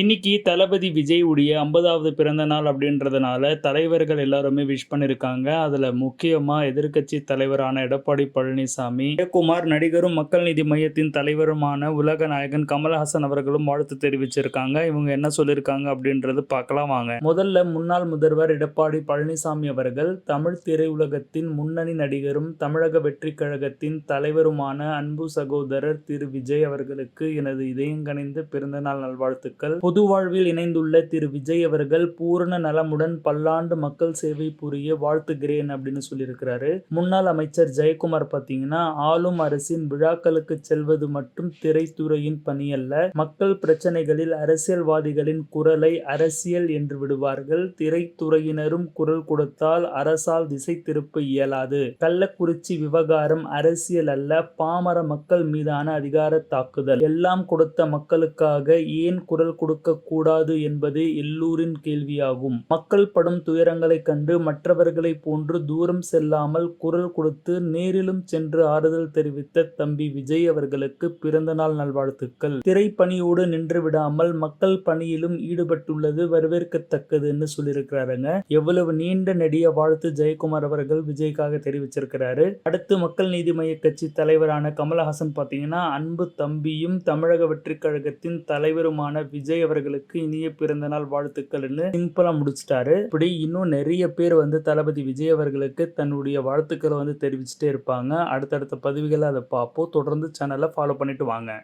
இன்னைக்கு தளபதி விஜய் உடைய ஐம்பதாவது பிறந்த நாள் அப்படின்றதுனால தலைவர்கள் எல்லாருமே விஷ் பண்ணியிருக்காங்க அதில் முக்கியமாக எதிர்க்கட்சி தலைவரான எடப்பாடி பழனிசாமி ஜெயக்குமார் நடிகரும் மக்கள் நீதி மையத்தின் தலைவருமான உலக நாயகன் கமல்ஹாசன் அவர்களும் வாழ்த்து தெரிவிச்சிருக்காங்க. இவங்க என்ன சொல்லியிருக்காங்க அப்படின்றது பார்க்கலாம் வாங்க. முதல்ல முன்னாள் முதல்வர் எடப்பாடி பழனிசாமி அவர்கள் தமிழ் திரையுலகத்தின் முன்னணி நடிகரும் தமிழக வெற்றி கழகத்தின் தலைவருமான அன்பு சகோதரர் திரு விஜய் அவர்களுக்கு எனது இதயங்கணிந்த பிறந்தநாள் நல்வாழ்த்துக்கள். பொது வாழ்வில் இணைந்துள்ள திரு விஜய் அவர்கள் பூரண நலமுடன் பல்லாண்டு மக்கள் சேவை புரிய வாழ்த்துகிறேன் அப்படின்னு சொல்லியிருக்கிறாரு. முன்னாள் அமைச்சர் ஜெயக்குமார் பார்த்தீங்கன்னா ஆளும் அரசின் விழாக்களுக்கு செல்வது மட்டும் திரைத்துறையின் பணி அல்ல மக்கள் பிரச்சனைகளில் அரசியல்வாதிகளின் குரலை அரசியல் என்று விடுவார்கள். திரைத்துறையினரும் குரல் கொடுத்தால் அரசால் திசை திருப்ப இயலாது. கள்ளக்குறிச்சி விவகாரம் அரசியல் அல்ல பாமர மக்கள் மீதான அதிகார தாக்குதல். எல்லாம் கொடுத்த மக்களுக்காக ஏன் குரல் கொடு கொடுக்கக்கூடாது என்பதே எல்லோரின் கேள்வியாகும். மக்கள் படும் துயரங்களைக் கண்டு மற்றவர்களைப் போன்று தூரம் செல்லாமல் குரல் கொடுத்து நேரிலும் சென்று ஆறுதல் தெரிவித்த தம்பி விஜய் அவர்களுக்கு பிறந்தநாள் நல்வாழ்த்துக்கள். திரைப்பணியோடு நின்று விடாமல் மக்கள் பணியிலும் ஈடுபட்டுள்ளது வரவேற்கத்தக்கதுன்னு சொல்லியிருக்கிறாருங்க. எவ்வளவு நீண்ட நெடிய வாழ்த்து ஜெயக்குமார் அவர்கள் விஜய்க்காக தெரிவிச்சிருக்கிறாரு. அடுத்து மக்கள் நீதி மைய கட்சி தலைவரான கமலஹாசன் பார்த்தீங்கன்னா அன்பு தம்பியும் தமிழக வெற்றி கழகத்தின் தலைவருமான விஜய் அவர்களுக்கு இனிய பிறந்த நாள் வாழ்த்துக்கள்னு சிம்பிளா முடிச்சிட்டாரு. இப்படி இன்னும் நிறைய பேர் வந்து தளபதி விஜய் அவர்களுக்கு தன்னுடைய வாழ்த்துக்களை வந்து தெரிவிச்சுட்டே இருப்பாங்க. அடுத்தடுத்த பதிவுகளை அதை பார்ப்போம். தொடர்ந்து சேனலை ஃபாலோ பண்ணிட்டு வாங்க.